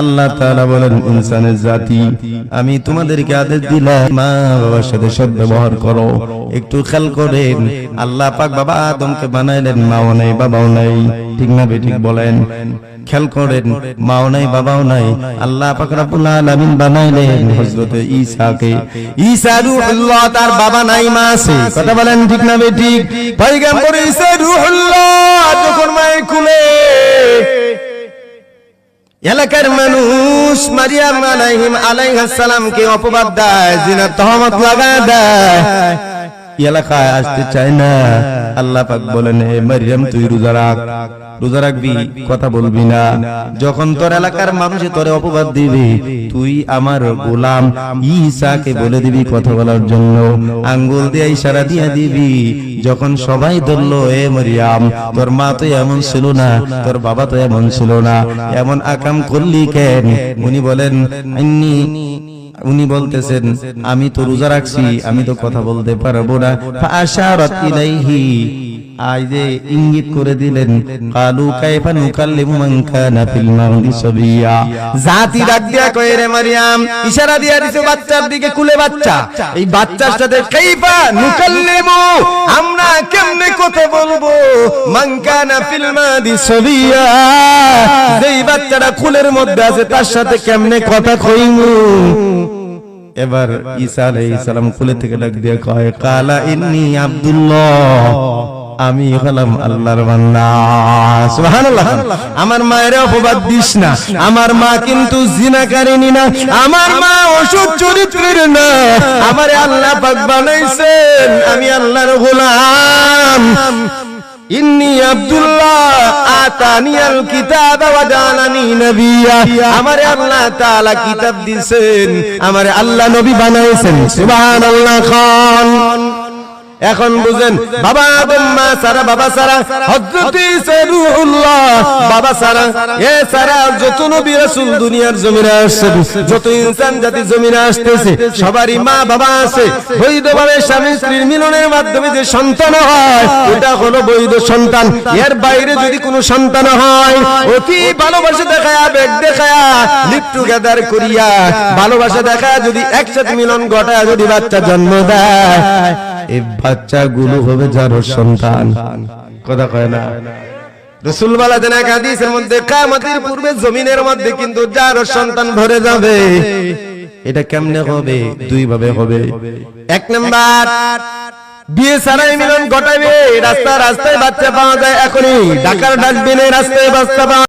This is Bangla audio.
আল্লাহ ইনসানের জাতি, আমি তোমাদেরকে আদেশ দিলাম মা বাবার সাথে সৎ ব্যবহার করো, একটু খেয়াল করেন, আল্লাহ পাক বাবা বানাইলেন, মাও নাই, বাবাও নাই, ঠিক না বে, ঠিক বলেন। খেয়াল করেন, মাও নাই, বাবাও নাই, আল্লাহ আলামিন বানাইলেন ঈসাকে। ঈসা তার বাবা নাই মা আছে। কথা বলেন ঠিক না বে, ঠিক? পয়গম্বর ঈসা এলাকার মানুষ মারিয়াম আলাইহিম আলাইহিস সালামকে অপবাদ দেয় জিনা তহমত লাগা দেয়। এলাকায় আসতে চায় না। আল্লাহ পাক বলেন হে মারিয়াম, তুই রোজা রাখ। রোজা রাখবি, কথা বলবি না। যখন তোর এলাকার মানুষ তোরে অপবাদ দিবি, তুই আমার গোলাম। ঈসাকে বলে দিবি কথা বলার জন্য। আঙ্গুল দিয়ে ইশারা দিয়ে দিবি। যখন সবাই ধরলো, এ মরিয়াম, তোর মা তো এমন ছিল না, তোর বাবা তো এমন ছিল না। এমন আকাম করলি কেন? উনি বলেন উনি বলতেছেন আমি তো রোজা রাখছি আমি তো কথা বলতে পারব না। ফাশারাত ইলাইহি ইঙ্গিত করে দিলেন কালু কাইফা নুকাল্লিমু মান কানা ফিল সাবিয়া। জাতি ডাক দিয়া রে মারিয়াম ইশারা দিয়া দিছে বাচ্চার দিকে কুলে বাচ্চা। এই বাচ্চার সাথে কাইফা নুকাল্লিমু আমরা কেমনে কথা বলব? মান কানা ফিল মাহদি সাবিয়া। বাচ্চাটা কুলের মধ্যে আছে, তার সাথে কেমনে কথা কইমু? এবার ঈসা আলাইহিস সালাম কুলে থেকে ডাক দিয়ে কয়, কালা ইন্নি আব্দুল্লাহ। আমি হলাম আল্লাহর বান্দা। সুবহানাল্লাহ। আমার মায়ের অপবাদ দিস না। আমার মা কিন্তু জিনাকারিনী না। আমার মা অসুখ চরিত্রের না। আমারে আল্লাহ পাক বানাইছেন। আমি আল্লাহর গোলাম। ইন্নি আব্দুল্লাহ। আতানিয়াল কিতাব ওয়া জানানি নবিয়া। আমারে আল্লাহ তাআলা কিতাব দিবেন আমারে আল্লাহ নবী বানাইছেন। সুবহানাল্লাহ খান। এখন বুঝেন বাবা আদম মা সারা বাবা সারা হযরত ঈসা বাবা সারা এ সারা যত নবী রাসূল দুনিয়ার জমিনে আসছে যত ইনসান জাতি জমিনে আসতেছে সবারই মা বাবা আছে বৈধভাবে স্বামী স্ত্রীর মিলনের মাধ্যমে যে সন্তান হয় এটা হলো বৈধ সন্তান এর বাইরে যদি কোনো সন্তান হয় অতি ভালোবাসা দেখায় আবেগ দেখায় লিপ টুগেদার করিয়া ভালোবাসা দেখায় যদি একসাথে মিলন ঘটায় যদি বাচ্চা জন্ম দেয় এই বাচ্চাগুলো হবে যার সন্তান। কথা কয় না? ভরে যাবে, এটা কেমনে হবে? দুই ভাবে হবে। এক নাম্বার, বিয়ে মিলন রাস্তায় বাচ্চা পাওয়া যায় এখনই। ঢাকার ডাস্টবিনে রাস্তায় বাচ্চা পাওয়া